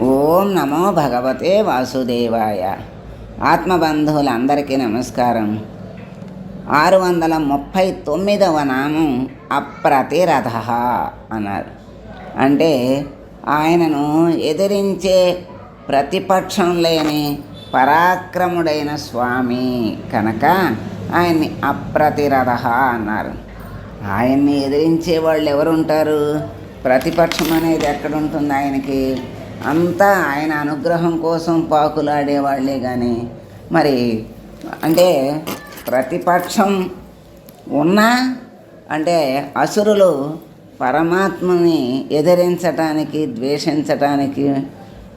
ఓం నమో భగవతే వాసుదేవాయ. ఆత్మబంధువులందరికీ నమస్కారం. ఆరు వందల ముప్పై తొమ్మిదవ నామం అప్రతిరథ అన్నారు. అంటే ఆయనను ఎదిరించే ప్రతిపక్షం లేని పరాక్రముడైన స్వామి కనుక ఆయన్ని అప్రతిరథ అన్నారు. ఆయన్ని ఎదిరించే వాళ్ళు ఎవరుంటారు ప్రతిపక్షం అనేది ఎక్కడుంటుంది ఆయనకి? అంతా ఆయన అనుగ్రహం కోసం పాకులాడే వాళ్ళే కానీ మరి అంటే ప్రతిపక్షం ఉన్నా అంటే అసురులు పరమాత్మని ఎదిరించటానికి ద్వేషించటానికి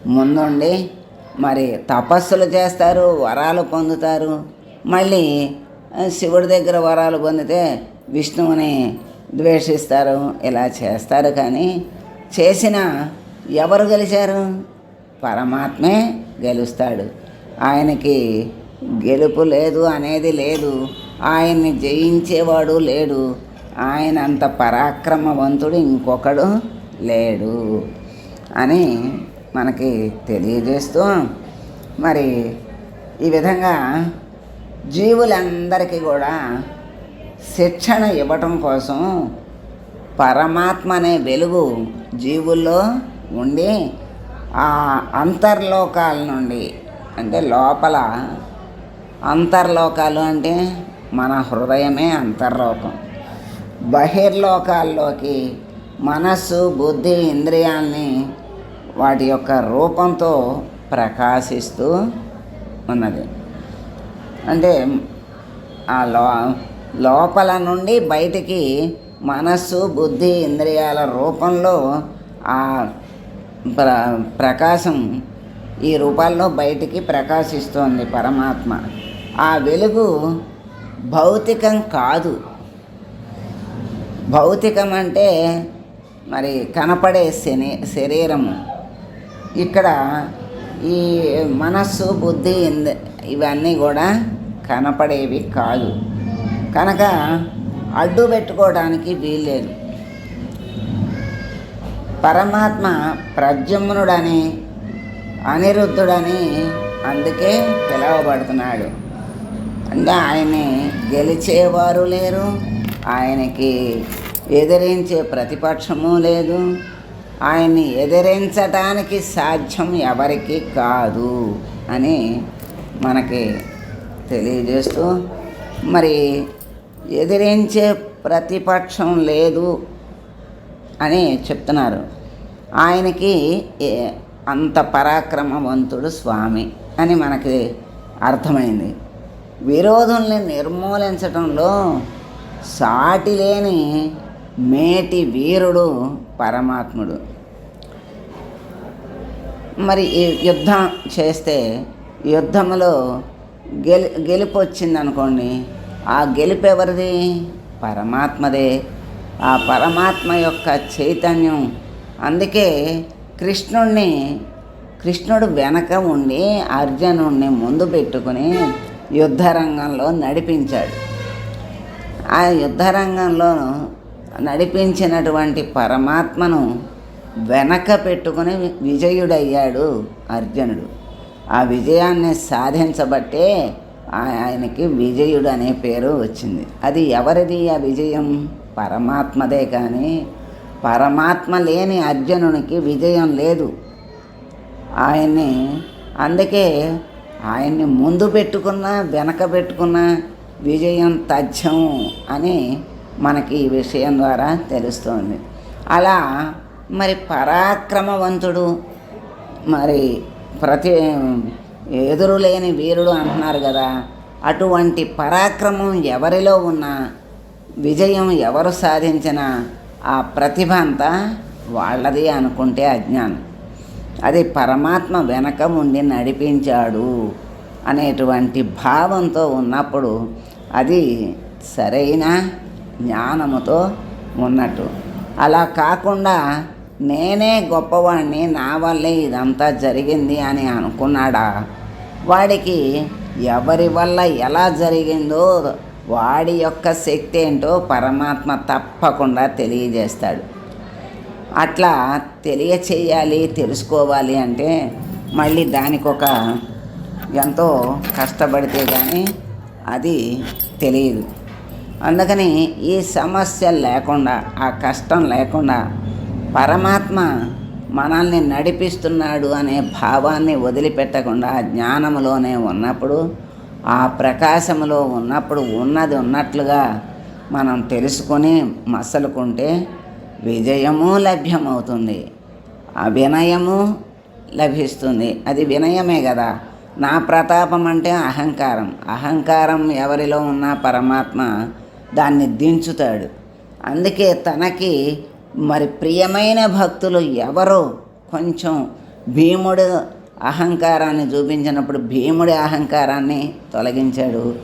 ముందుండి మరి తపస్సులు చేస్తారు వరాలు పొందుతారు. మళ్ళీ శివుడి దగ్గర వరాలు పొందితే విష్ణువుని ద్వేషిస్తారు ఇలా చేస్తారు. కానీ చేసిన ఎవరు గెలిచారు? పరమాత్మే గెలుస్తాడు. ఆయనకి గెలుపు లేదు అనేది లేదు. ఆయన్ని జయించేవాడు లేడు. ఆయన అంత పరాక్రమవంతుడు ఇంకొకడు లేడు అని మనకి తెలియజేస్తూ మరి ఈ విధంగా జీవులందరికీ కూడా శిక్షణ ఇవ్వటం కోసం పరమాత్మ అనే వెలుగు జీవుల్లో ఉండి ఆ అంతర్లోకాల నుండి అంటే లోపల అంతర్లోకాలు అంటే మన హృదయమే అంతర్లోకం. బహిర్లోకాల్లోకి మనస్సు బుద్ధి ఇంద్రియాల్ని వాటి యొక్క రూపంతో ప్రకాశిస్తూ ఉన్నది. అంటే ఆ లో లోపల నుండి బయటికి మనస్సు బుద్ధి ఇంద్రియాల రూపంలో ఆ ప్ర ప్రకాశం ఈ రూపాల్లో బయటికి ప్రకాశిస్తోంది పరమాత్మ. ఆ వెలుగు భౌతికం కాదు. భౌతికం అంటే మరి కనపడే శని శరీరము. ఇక్కడ ఈ మనస్సు బుద్ధి ఇవన్నీ కూడా కనపడేవి కాదు. కనుక అడ్డు పెట్టుకోవడానికి వీల్లేదు. పరమాత్మ ప్రద్యుమ్నుడని అనిరుద్ధుడని అందుకే పిలవబడుతున్నాడు. అంటే ఆయన్ని గెలిచేవారు లేరు ఆయనకి ఎదిరించే ప్రతిపక్షము లేదు ఆయన్ని ఎదిరించటానికి సాధ్యం ఎవరికి కాదు అని మనకి తెలియజేస్తూ మరి ఎదిరించే ప్రతిపక్షం లేదు అని చెప్తున్నారు. ఆయనకి ఏ- అంత పరాక్రమవంతుడు స్వామి అని మనకి అర్థమైంది. విరోధుల్ని నిర్మూలించటంలో సాటి లేని మేటి వీరుడు పరమాత్ముడు. మరి ఈ యుద్ధం చేస్తే యుద్ధంలో గెలి గెలుపు వచ్చిందనుకోండి ఆ గెలుపు ఎవరిది పరమాత్మదే. ఆ పరమాత్మ యొక్క చైతన్యం. అందుకే కృష్ణుణ్ణి కృష్ణుడు వెనక ఉండి అర్జునుడిని ముందు పెట్టుకుని యుద్ధరంగంలో నడిపించాడు. ఆ యుద్ధరంగంలో నడిపించినటువంటి పరమాత్మను వెనక పెట్టుకుని విజయుడయ్యాడు అర్జునుడు. ఆ విజయాన్ని సాధించబట్టే ఆయనకి విజయుడు అనే పేరు వచ్చింది. అది ఎవరిది ఆ విజయం? పరమాత్మదే కానీ పరమాత్మ లేని అర్జునునికి విజయం లేదు. ఆయన్ని అందుకే ఆయన్ని ముందు పెట్టుకున్న వెనక పెట్టుకున్న విజయం తథ్యం అని మనకి ఈ విషయం ద్వారా తెలుస్తుంది. అలా మరి పరాక్రమవంతుడు మరి ప్రతి ఎదురులేని వీరుడు అంటున్నారు కదా అటువంటి పరాక్రమం ఎవరిలో ఉన్నా విజయం ఎవరు సాధించినా ఆ ప్రతిభ అంతా వాళ్ళది అనుకుంటే అజ్ఞానం. అది పరమాత్మ వెనక ఉండి నడిపించాడు అనేటువంటి భావంతో ఉన్నప్పుడు అది సరైన జ్ఞానముతో ఉన్నట్టు. అలా కాకుండా నేనే గొప్పవాడిని నా వల్లే ఇదంతా జరిగింది అని అనుకున్నాడా? వాడికి ఎవరి వల్ల ఎలా జరిగిందో వాడి యొక్క శక్తి ఏంటో పరమాత్మ తప్పకుండా తెలియజేస్తాడు. అట్లా తెలియచేయాలి తెలుసుకోవాలి అంటే మళ్ళీ దానికి ఒక ఎంతో కష్టపడితే కానీ అది తెలియదు. అందుకని ఈ సమస్య లేకుండా ఆ కష్టం లేకుండా పరమాత్మ మనల్ని నడిపిస్తున్నాడు అనే భావాన్ని వదిలిపెట్టకుండా జ్ఞానంలోనే ఉన్నప్పుడు ఆ ప్రకాశములో ఉన్నప్పుడు ఉన్నది ఉన్నట్లుగా మనం తెలుసుకొని మసలుకుంటే విజయము లభ్యమవుతుంది. ఆ వినయము లభిస్తుంది. అది వినయమే కదా. నా ప్రతాపం అంటే అహంకారం. అహంకారం ఎవరిలో ఉన్న పరమాత్మ దాన్ని దించుతాడు. అందుకే తనకి మరి ప్రియమైన భక్తులు ఎవరో కొంచెం భీముడు అహంకారాన్ని చూపించినప్పుడు భీముడి అహంకారాన్ని తొలగించాడు.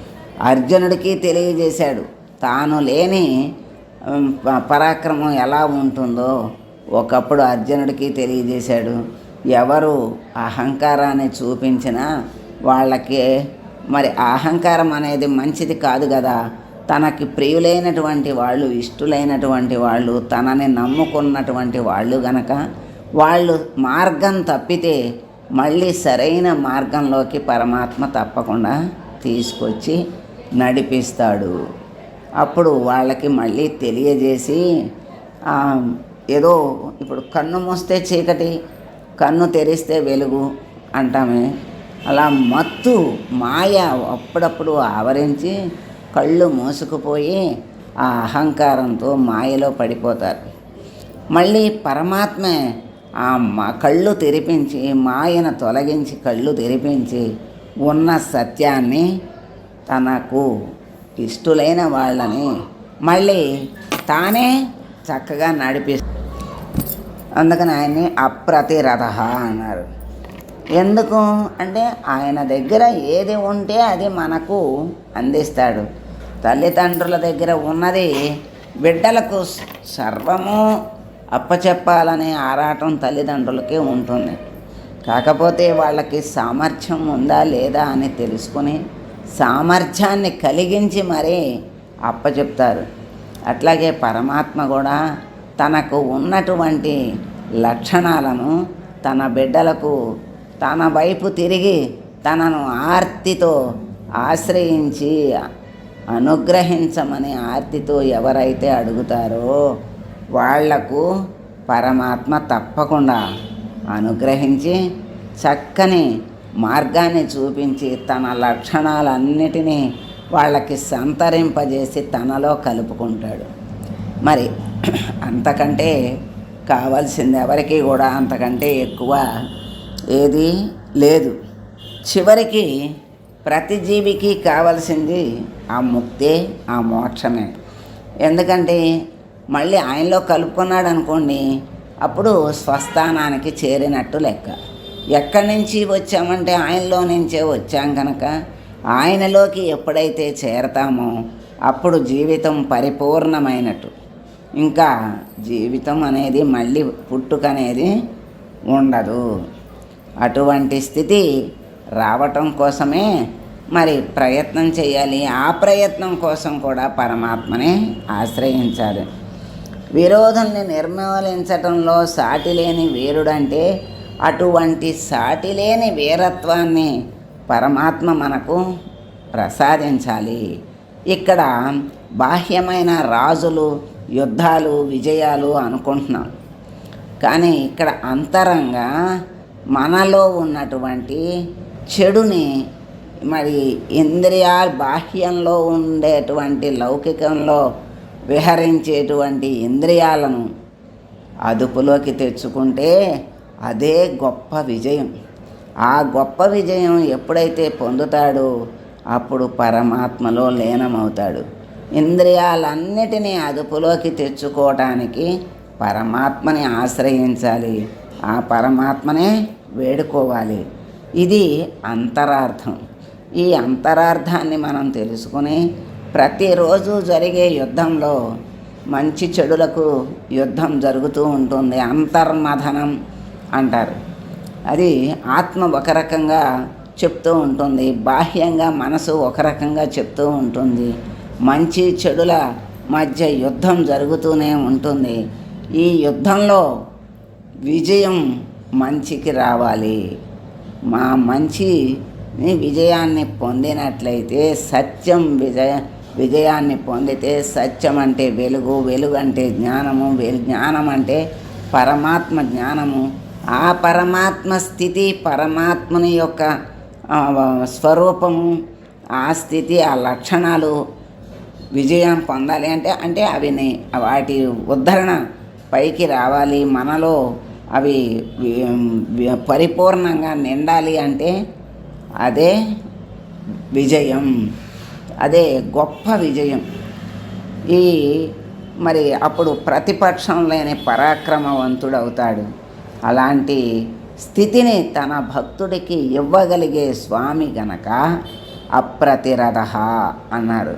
అర్జునుడికి తెలియజేశాడు తాను లేని ప- పరాక్రమం ఎలా ఉంటుందో? ఒకప్పుడు అర్జునుడికి తెలియజేశాడు ఎవరు అహంకారాన్ని చూపించినా వాళ్ళకి మరి అహంకారం అనేది మంచిది కాదు కదా. తనకి ప్రియులైనటువంటి వాళ్ళు ఇష్టులైనటువంటి వాళ్ళు తనని నమ్ముకున్నటువంటి వాళ్ళు గనక వాళ్ళు మార్గం తప్పితే మళ్ళీ సరైన మార్గంలోకి పరమాత్మ తప్పకుండా తీసుకొచ్చి నడిపిస్తాడు. అప్పుడు వాళ్ళకి మళ్ళీ తెలియజేసి ఏదో ఇప్పుడు కన్ను మూస్తే చీకటి కన్ను తెరిస్తే వెలుగు అంటామే. అలా మత్తు మాయ అప్పుడప్పుడు ఆవరించి కళ్ళు మూసుకుపోయి ఆ అహంకారంతో మాయలో పడిపోతారు. మళ్ళీ పరమాత్మే ఆ మా కళ్ళు తెరిపించి మాయను తొలగించి కళ్ళు తెరిపించి ఉన్న సత్యాన్ని తనకు ఇష్టులైన వాళ్ళని మళ్ళీ తానే చక్కగా నడిపిస్తుంది అందుకని ఆయన్ని అప్రతిరథ అన్నారు. ఎందుకు? అంటే ఆయన దగ్గర ఏది ఉంటే అది మనకు అందిస్తాడు. తల్లిదండ్రుల దగ్గర ఉన్నది బిడ్డలకు సర్వము అప్పచెప్పాలనే ఆరాటం తల్లిదండ్రులకే ఉంటుంది. కాకపోతే వాళ్ళకి సామర్థ్యం ఉందా లేదా అని తెలుసుకుని సామర్థ్యాన్ని కలిగించి మరీ అప్పచెప్తారు. అట్లాగే పరమాత్మ కూడా తనకు ఉన్నటువంటి లక్షణాలను తన బిడ్డలకు తన వైపు తిరిగి తనను ఆర్తితో ఆశ్రయించి అనుగ్రహించమని ఆర్తితో ఎవరైతే అడుగుతారో వాళ్ళకు పరమాత్మ తప్పకుండా అనుగ్రహించి చక్కని మార్గాన్ని చూపించి తన లక్షణాలన్నిటినీ వాళ్ళకి సంతరింపజేసి తనలో కలుపుకుంటాడు. మరి అంతకంటే కావాల్సింది ఎవరికి కూడా అంతకంటే ఎక్కువ ఏది లేదు. చివరికి ప్రతి జీవికి కావాల్సింది ఆ ముక్తే ఆ మోక్షమే. ఎందుకంటే మళ్ళీ ఆయనలో కలుపుకున్నాడు అనుకోండి అప్పుడు స్వస్థానానికి చేరినట్టు లెక్క. ఎక్కడి నుంచి వచ్చామంటే ఆయనలో నుంచే వచ్చాం కనుక ఆయనలోకి ఎప్పుడైతే చేరతామో అప్పుడు జీవితం పరిపూర్ణమైనట్టు. ఇంకా జీవితం అనేది మళ్ళీ పుట్టుక అనేది ఉండదు. అటువంటి స్థితి రావటం కోసమే మరి ప్రయత్నం చేయాలి. ఆ ప్రయత్నం కోసం కూడా పరమాత్మనే ఆశ్రయించాలి. విరోధుల్ని నిర్మూలించటంలో సాటిలేని వీరుడంటే అటువంటి సాటిలేని వీరత్వాన్ని పరమాత్మ మనకు ప్రసాదించాలి. ఇక్కడ బాహ్యమైన రాజులు యుద్ధాలు విజయాలు అనుకుంటున్నాం. కానీ ఇక్కడ అంతరంగా మనలో ఉన్నటువంటి చెడుని మరి ఇంద్రియాల బాహ్యంలో ఉండేటువంటి లౌకికంలో విహరించేటువంటి ఇంద్రియాలను అదుపులోకి తెచ్చుకుంటే అదే గొప్ప విజయం. ఆ గొప్ప విజయం ఎప్పుడైతే పొందుతాడో అప్పుడు పరమాత్మలో లీనమవుతాడు. ఇంద్రియాలన్నిటినీ అదుపులోకి తెచ్చుకోవటానికి పరమాత్మని ఆశ్రయించాలి. ఆ పరమాత్మనే వేడుకోవాలి. ఇది అంతరార్థం. ఈ అంతరార్థాన్ని మనం తెలుసుకుని ప్రతిరోజు జరిగే యుద్ధంలో మంచి చెడులకు యుద్ధం జరుగుతూ ఉంటుంది. అంతర్మథనం అంటారు. అది ఆత్మ ఒక రకంగా చెప్తూ ఉంటుంది. బాహ్యంగా మనసు ఒక రకంగా చెప్తూ ఉంటుంది. మంచి చెడుల మధ్య యుద్ధం జరుగుతూనే ఉంటుంది. ఈ యుద్ధంలో విజయం మంచికి రావాలి. మా మంచిని విజయాన్ని పొందినట్లయితే సత్యం విజయ విజయాన్ని పొందితే సత్యం అంటే వెలుగు వెలుగు అంటే జ్ఞానము వెలు జ్ఞానం అంటే పరమాత్మ జ్ఞానము. ఆ పరమాత్మ స్థితి పరమాత్మని యొక్క స్వరూపము ఆ స్థితి ఆ లక్షణాలు విజయం పొందాలి అంటే అంటే అవి వాటి ఉద్ధరణ పైకి రావాలి. మనలో అవి పరిపూర్ణంగా నిండాలి అంటే అదే విజయం. అదే గొప్ప విజయం. ఈ మరి అప్పుడు ప్రతిపక్షం లేని పరాక్రమవంతుడవుతాడు. అలాంటి స్థితిని తన భక్తుడికి ఇవ్వగలిగే స్వామి గనక అప్రతిరథ అన్నారు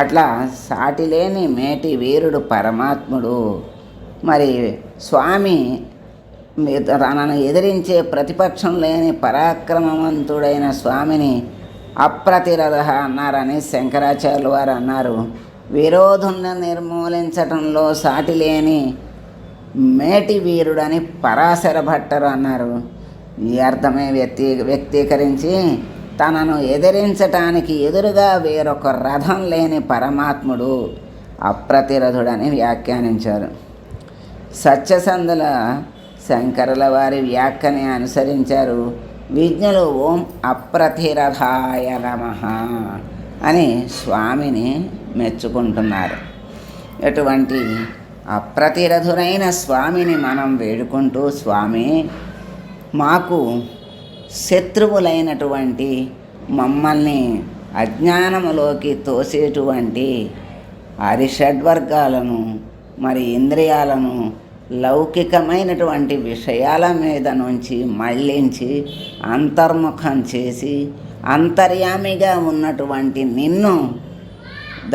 అట్లా సాటిలేని మేటి వీరుడు పరమాత్ముడు మరి స్వామి తనను ఎదిరించే ప్రతిపక్షం లేని పరాక్రమవంతుడైన స్వామిని అప్రతిరథ అన్నారని శంకరాచార్యులు వారు అన్నారు. విరోధుని నిర్మూలించటంలో సాటి లేని మేటి వీరుడని పరాశర భట్టరు అన్నారు. ఈ అర్థమే వ్యక్తి వ్యక్తీకరించి తనను ఎదిరించటానికి ఎదురుగా వేరొక రథం లేని పరమాత్ముడు అప్రతిరథుడని వ్యాఖ్యానించారు. సత్యసంధుల శంకరుల వారి వ్యాఖ్యని అనుసరించారు విజ్ఞులు ఓం అప్రతిరథాయ నమ అని స్వామిని మెచ్చుకుంటున్నారు. ఎటువంటి అప్రతిరథురైన స్వామిని మనం వేడుకుంటూ స్వామి మాకు శత్రువులైనటువంటి మమ్మల్ని అజ్ఞానములోకి తోసేటువంటి అరిషడ్వర్గాలను మరి ఇంద్రియాలను లౌకికమైనటువంటి విషయాల మీద నుంచి మళ్ళించి అంతర్ముఖం చేసి అంతర్యామిగా ఉన్నటువంటి నిన్ను ద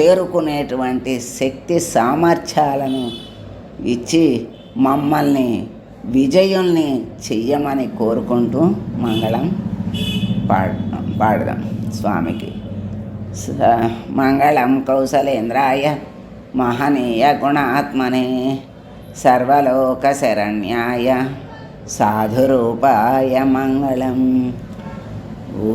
చేరుకునేటువంటి శక్తి సామర్థ్యాలను ఇచ్చి మమ్మల్ని విజయుల్ని చెయ్యమని కోరుకుంటూ మంగళం పాడు పాడదాం స్వామికి. మంగళం కౌశలేంద్రాయ మహనీయ గుణాత్మనే. సర్వలోక శరణ్యాయ సాధురూపాయ మంగళం. ఓ